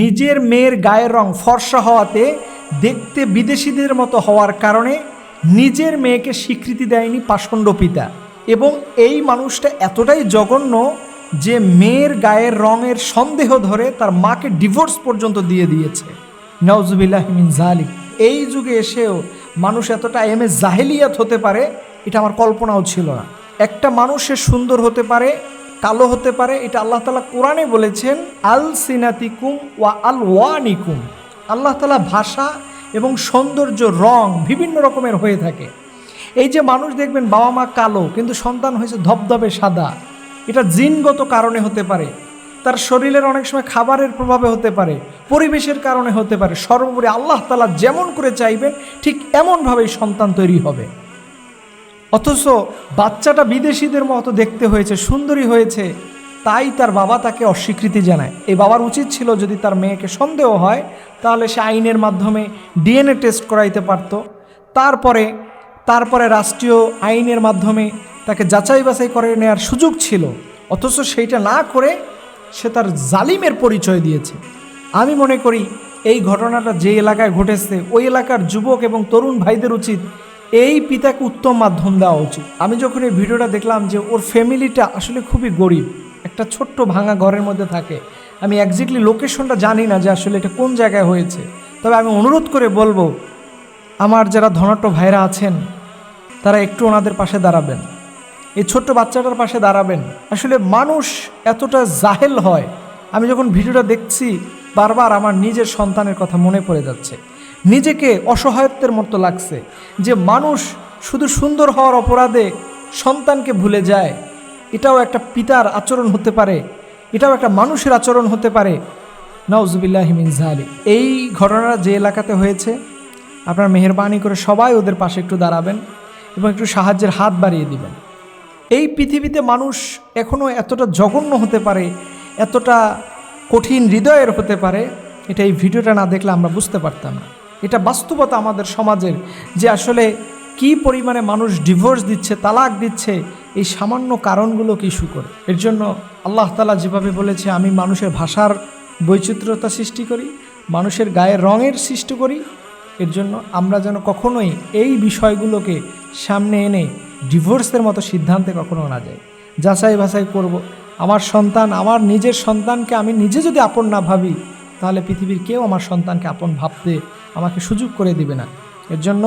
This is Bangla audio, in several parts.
নিজের মেয়ের গায়ের রং ফর্সা হওয়াতে দেখতে বিদেশিদের মতো হওয়ার কারণে নিজের মেয়েকে স্বীকৃতি দেয়নি পাষণ্ড পিতা। এবং এই মানুষটা এতটাই জঘন্য যে মেয়ের গায়ের রঙের সন্দেহ ধরে তার মাকে ডিভোর্স পর্যন্ত দিয়ে দিয়েছে। নওজুবিল্লাহমিন জালিক এই যুগে এসেও মানুষ এতটা এম এ জাহেলিয়াত হতে পারে, এটা আমার কল্পনাও ছিল না। একটা মানুষের সুন্দর হতে পারে কালো হতে পারে, এটা আল্লাহ তালা কোরআনে বলেছেন আল সিনাতিকুম ওয়া আল ওয়ানিকুম আল্লাহ তালা ভাষা এবং সৌন্দর্য, রং বিভিন্ন রকমের হয়ে থাকে। এই যে মানুষ দেখবেন বাবা মা কালো, কিন্তু সন্তান হয়েছে ধবধবে সাদা। এটা জিনগত কারণে হতে পারে। তার শরীরের অনেক সময় খাবারের প্রভাবে হতে পারে, পরিবেশের কারণে হতে পারে। সর্বোপরি আল্লাহ তালা যেমন করে চাইবেন, ঠিক এমনভাবেই সন্তান তৈরি হবে। অথচ বাচ্চাটা বিদেশিদের মতো দেখতে হয়েছে, সুন্দরী হয়েছে, তাই তার বাবা তাকে অস্বীকৃতি জানায়। এই বাবার উচিত ছিল যদি তার মেয়েকে সন্দেহ হয়, তাহলে সে আইনের মাধ্যমে ডিএনএ টেস্ট করাইতে পারত। তারপরে তারপরে রাষ্ট্রীয় আইনের মাধ্যমে তাকে যাচাই বাছাই করে নেওয়ার সুযোগ ছিল। অথচ সেইটা না করে সে তার জালিমের পরিচয় দিয়েছে। আমি মনে করি, এই ঘটনাটা যে এলাকায় ঘটেছে, ওই এলাকার যুবক এবং তরুণ ভাইদের উচিত এই পিতাকে উত্তম মাধ্যম দেওয়া উচিত। আমি যখন এই ভিডিওটা দেখলাম যে ওর ফ্যামিলিটা আসলে খুবই গরিব, একটা ছোট্ট ভাঙা ঘরের মধ্যে থাকে, আমি একজ্যাক্টলি লোকেশনটা জানি না যে আসলে এটা কোন জায়গায় হয়েছে। তবে আমি অনুরোধ করে বলব, আমার যারা ধনাট্য ভাইরা আছেন, তারা একটু ওনাদের পাশে দাঁড়াবেন। এই ছোট্ট বাচ্চাটার পাশে দাঁড়াবেন। আসলে মানুষ এতটা জাহেল হয়। আমি যখন ভিডিওটা দেখছি, বারবার আমার নিজের সন্তানের কথা মনে পড়ে যাচ্ছে। নিজেকে অসহায়ত্বের মতো লাগছে। যে মানুষ শুধু সুন্দর হওয়ার অপরাধে সন্তানকে ভুলে যায়, এটাও একটা পিতার আচরণ হতে পারে, এটাও একটা মানুষের আচরণ হতে পারে। নওজুবিল্লাহিমিন জাহালি এই ঘটনাটা যে এলাকাতে হয়েছে, আপনার মেহরবানি করে সবাই ওদের পাশে একটু দাঁড়াবেন এবং একটু সাহায্যের হাত বাড়িয়ে দিবেন। এই পৃথিবীতে মানুষ এখনও এতটা জঘন্য হতে পারে, এতটা কঠিন হৃদয়ের হতে পারে, এটা এই ভিডিওটা না দেখলে আমরা বুঝতে পারতাম না। এটা বাস্তবতা আমাদের সমাজের যে আসলে কি পরিমাণে মানুষ ডিভোর্স দিচ্ছে, তালাক দিচ্ছে, এই সামান্য কারণগুলো কি ইস্যু করে এর জন্য আল্লাহ তালা যেভাবে বলেছে, আমি মানুষের ভাষার বৈচিত্র্যতা সৃষ্টি করি, মানুষের গায়ের রঙের সৃষ্টি করি, এর জন্য আমরা যেন কখনোই এই বিষয়গুলোকে সামনে এনে ডিভোর্সের মতো সিদ্ধান্তে কখনো না যাই। যাচাই বাছাই করব। আমার সন্তান, আমার নিজের সন্তানকে আমি নিজে যদি আপন না ভাবি তাহলে পৃথিবীর কেউ আমার সন্তানকে আপন ভাবতে আমাকে সুযোগ করে দিবে না। এর জন্য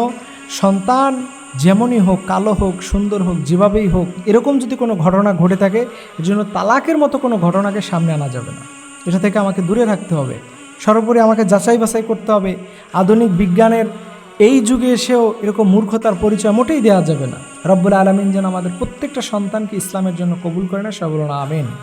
সন্তান যেমনই হোক, কালো হোক, সুন্দর হোক, যেভাবেই হোক, এরকম যদি কোনো ঘটনা ঘটে থাকে, এর জন্য তালাকের মতো কোনো ঘটনাকে সামনে আনা যাবে না। এটা থেকে আমাকে দূরে রাখতে হবে। সর্বোপরি আমাকে যাচাই বাছাই করতে হবে। আধুনিক বিজ্ঞানের এই যুগে এসেও এরকম মূর্খতার পরিচয় মোটেই দেওয়া যাবে না। রব্বুল আলমিন যেন আমাদের প্রত্যেকটা সন্তানকে ইসলামের জন্য কবুল করে না সবরণ আমিন।